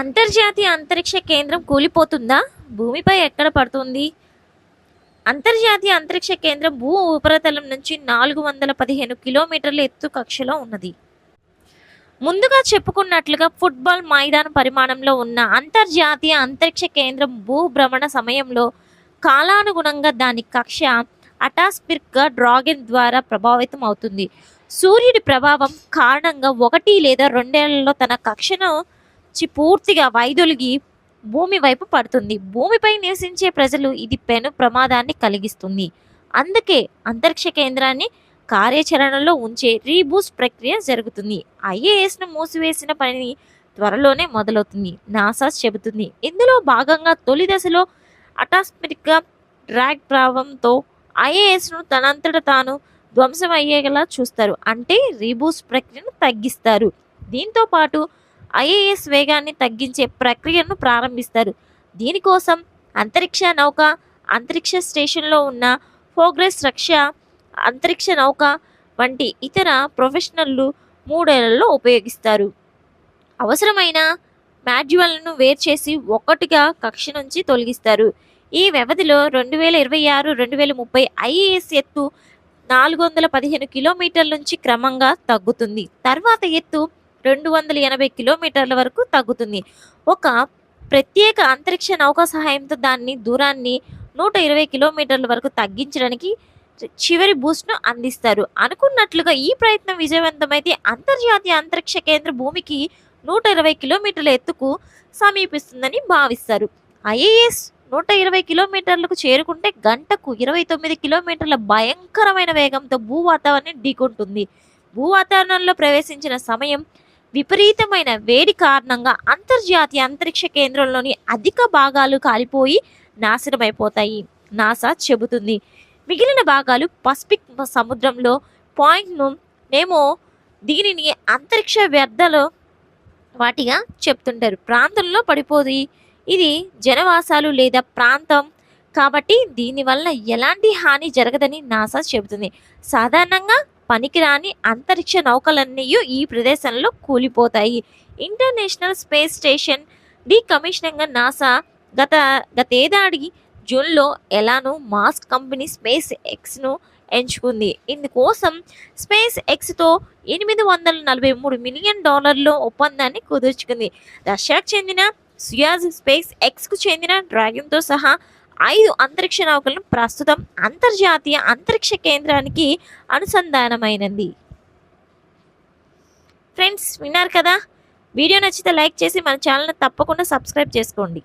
అంతర్జాతీయ అంతరిక్ష కేంద్రం కూలిపోతుందా? భూమిపై ఎక్కడ పడుతుంది? అంతర్జాతీయ అంతరిక్ష కేంద్రం భూ ఉపరితలం నుంచి నాలుగు వందల పదిహేను కిలోమీటర్ల ఎత్తు కక్షలో ఉన్నది. ముందుగా చెప్పుకున్నట్లుగా ఫుట్బాల్ మైదాన పరిమాణంలో ఉన్న అంతర్జాతీయ అంతరిక్ష కేంద్రం భూభ్రమణ సమయంలో కాలానుగుణంగా దాని కక్ష అటాస్పిర్గా డ్రాగన్ ద్వారా ప్రభావితం అవుతుంది. సూర్యుడి ప్రభావం కారణంగా ఒకటి లేదా రెండేళ్ళలో తన కక్షను వచ్చి పూర్తిగా వైదొలిగి భూమి వైపు పడుతుంది. భూమిపై నివసించే ప్రజలు ఇది పెను ప్రమాదాన్ని కలిగిస్తుంది. అందుకే అంతరిక్ష కేంద్రాన్ని కార్యాచరణలో ఉంచే రీబూస్ట్ ప్రక్రియ జరుగుతుంది. ఐఏఎస్ను మూసివేసిన పని త్వరలోనే మొదలవుతుంది. నాసా చెబుతుంది. ఇందులో భాగంగా తొలి దశలో అటాస్మెటిక్గా డ్రాగ్ ప్రావంతో ఐఏఎస్ను తనంతట తాను ధ్వంసం అయ్యేలా చూస్తారు. అంటే రీబూస్ట్ ప్రక్రియను తగ్గిస్తారు. దీంతో పాటు ఐఏఎస్ వేగాన్ని తగ్గించే ప్రక్రియను ప్రారంభిస్తారు. దీనికోసం అంతరిక్ష నౌక అంతరిక్ష స్టేషన్లో ఉన్న ప్రోగ్రెస్ రక్ష అంతరిక్ష నౌక వంటి ఇతర ప్రొఫెషనల్లు మూడేళ్ళలో ఉపయోగిస్తారు. అవసరమైన మాడ్యువల్ను వేరు చేసి ఒక్కటిగా కక్ష నుంచి తొలగిస్తారు. ఈ వ్యవధిలో రెండు వేల ఇరవై ఆరు రెండు వేల ముప్పై ఐఏఎస్ ఎత్తు నాలుగు వందల పదిహేను కిలోమీటర్ల నుంచి క్రమంగా తగ్గుతుంది. తర్వాత ఎత్తు రెండు వందల ఎనభై కిలోమీటర్ల వరకు తగ్గుతుంది. ఒక ప్రత్యేక అంతరిక్ష నౌక సహాయంతో దాన్ని దూరాన్ని నూట ఇరవై కిలోమీటర్ల వరకు తగ్గించడానికి చివరి బూస్ట్ను అందిస్తారు. అనుకున్నట్లుగా ఈ ప్రయత్నం విజయవంతమైతే అంతర్జాతీయ అంతరిక్ష కేంద్ర భూమికి నూట ఇరవై కిలోమీటర్ల ఎత్తుకు సమీపిస్తుందని భావిస్తారు. ఐఏఎస్ నూట ఇరవై కిలోమీటర్లకు చేరుకుంటే గంటకు ఇరవై తొమ్మిది కిలోమీటర్ల భయంకరమైన వేగంతో భూ వాతావరణం ఢీకొంటుంది. భూ వాతావరణంలో ప్రవేశించిన సమయం విపరీతమైన వేడి కారణంగా అంతర్జాతీయ అంతరిక్ష కేంద్రంలోని అధిక భాగాలు కాలిపోయి నాశనమైపోతాయి. నాసా చెబుతుంది. మిగిలిన భాగాలు పసిఫిక్ సముద్రంలో పాయింట్ను మేము దీనిని అంతరిక్ష వ్యర్థలో వాటిగా చెప్తుంటారు. ప్రాంతంలో పడిపోది. ఇది జనవాసాలు లేదా ప్రాంతం కాబట్టి దీనివల్ల ఎలాంటి హాని జరగదని నాసా చెబుతుంది. సాధారణంగా పనికిరాని అంతరిక్ష నౌకలన్నీ ఈ ప్రదేశంలో కూలిపోతాయి. International space station decommissioning NASA గత గతేడాది జూన్లో ఎలానో మాస్క్ కంపెనీ స్పేస్ ఎక్స్ను ఎంచుకుంది. ఇందుకోసం స్పేస్ ఎక్స్తో ఎనిమిది వందల నలభై మూడు మిలియన్ డాలర్ల ఒప్పందాన్ని కుదుర్చుకుంది. రష్యాకు చెందిన సుయాజ్ స్పేస్ ఎక్స్కు చెందిన డ్రాగన్తో సహా ఐదు అంతరిక్ష నౌకలను ప్రస్తుతం అంతర్జాతీయ అంతరిక్ష కేంద్రానికి అనుసంధానమైనది. ఫ్రెండ్స్ విన్నారు కదా? వీడియో నచ్చితే లైక్ చేసి మన ఛానల్ని తప్పకుండా సబ్స్క్రైబ్ చేసుకోండి.